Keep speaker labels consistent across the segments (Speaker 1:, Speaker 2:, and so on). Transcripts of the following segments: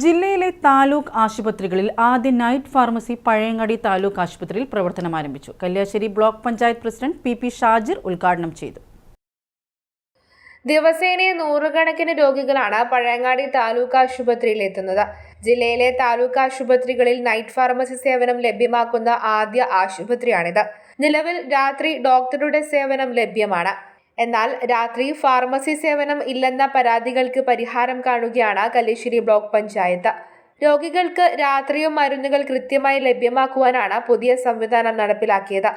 Speaker 1: ജില്ലയിലെ താലൂക്ക് ആശുപത്രികളിൽ ആദ്യ നൈറ്റ് ഫാർമസി പഴയങ്ങാടി താലൂക്ക് ആശുപത്രിയിൽ പ്രവർത്തനം ആരംഭിച്ചു. Kalliasseri block panchayat president P P Shajir ഉദ്ഘാടനം ചെയ്തു.
Speaker 2: ദിവസേന നൂറുകണക്കിന് രോഗികളാണ് പഴയങ്ങാടി താലൂക്ക് ആശുപത്രിയിൽ എത്തുന്നത്. ജില്ലയിലെ താലൂക്ക് ആശുപത്രികളിൽ നൈറ്റ് ഫാർമസി സേവനം ലഭ്യമാക്കുന്ന ആദ്യ ആശുപത്രിയാണിത്. നിലവിൽ രാത്രി ഡോക്ടറുടെ സേവനം ലഭ്യമാണ്. എന്നാൽ രാത്രി ഫാർമസി സേവനം ഇല്ലെന്ന പരാതികൾക്ക് പരിഹാരം കാണുകയാണ് കല്ലേശ്ശേരി ബ്ലോക്ക് പഞ്ചായത്ത്. രോഗികൾക്ക് രാത്രിയും മരുന്നുകൾ കൃത്യമായി ലഭ്യമാക്കുവാനാണ് പുതിയ സംവിധാനം നടപ്പിലാക്കിയത്.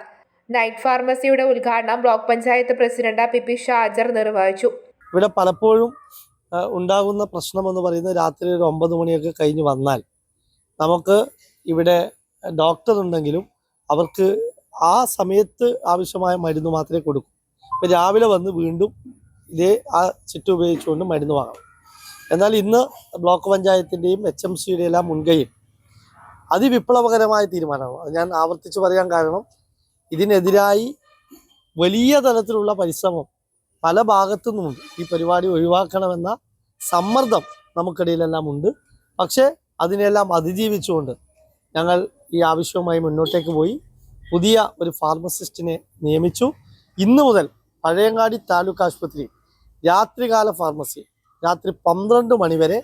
Speaker 2: നൈറ്റ് ഫാർമസിയുടെ ഉദ്ഘാടനം block panchayat president P P Shajar നിർവഹിച്ചു.
Speaker 3: ഇവിടെ പലപ്പോഴും ഉണ്ടാകുന്ന പ്രശ്നം എന്ന് പറയുന്നത് രാത്രി ഒരു ഒമ്പത് മണിയൊക്കെ കഴിഞ്ഞ് വന്നാൽ നമുക്ക് ഇവിടെ ഡോക്ടർ ഉണ്ടെങ്കിലും അവർക്ക് ആ സമയത്ത് ആവശ്യമായ മരുന്ന് മാത്രമേ കൊടുക്കൂ. ഇപ്പം രാവിലെ വന്ന് വീണ്ടും ഇതേ ആ ചിറ്റ് ഉപയോഗിച്ചുകൊണ്ട് മരുന്ന് വാങ്ങണം. എന്നാൽ ഇന്ന് ബ്ലോക്ക് പഞ്ചായത്തിന്റെയും എച്ച് എം സിയുടെ എല്ലാം മുൻകൈയിൽ അതിവിപ്ലവകരമായ തീരുമാനമാണ്. ഞാൻ ആവർത്തിച്ച് പറയാൻ കാരണം ഇതിനെതിരായി വലിയ തലത്തിലുള്ള പരിശ്രമം പല ഭാഗത്തു നിന്നുമുണ്ട് ഈ പരിപാടി ഒഴിവാക്കണമെന്ന സമ്മർദ്ദം നമുക്കിടയിലെല്ലാം ഉണ്ട്. പക്ഷേ അതിനെല്ലാം അതിജീവിച്ചുകൊണ്ട് ഞങ്ങൾ ഈ ആവശ്യവുമായി മുന്നോട്ടേക്ക് പോയി. പുതിയ ഒരു ഫാർമസിസ്റ്റിനെ നിയമിച്ചു. ഇന്നു മുതൽ പഴയങ്ങാടി താലൂക്ക് ആശുപത്രി രാത്രികാല ഫാർമസി. രാത്രി പന്ത്രണ്ട് മണിവരെ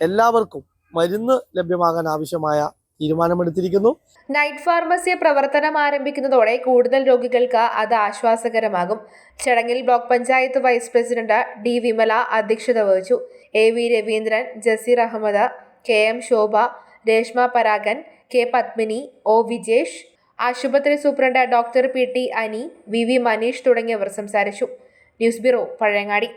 Speaker 3: എല്ലാവർക്കും മരുന്ന് ലഭ്യമാകാൻ ആവശ്യമായ തീരുമാനമെടുത്തിരിക്കുന്നു.
Speaker 2: നൈറ്റ് ഫാർമസി പ്രവർത്തനം ആരംഭിക്കുന്നതോടെ കൂടുതൽ രോഗികൾക്ക് അത് ആശ്വാസകരമാകും. ചടങ്ങിൽ block panchayat vice president D Vimala അധ്യക്ഷത വഹിച്ചു. A V Raveendran Jaseer Ahmed K M Shobha Reshma Paragan K Padmini O Vijesh ആശുപത്രി superintendent doctor P T Ani V V Maneesh തുടങ്ങിയവർ സംസാരിച്ചു. News bureau Pazhayangadi.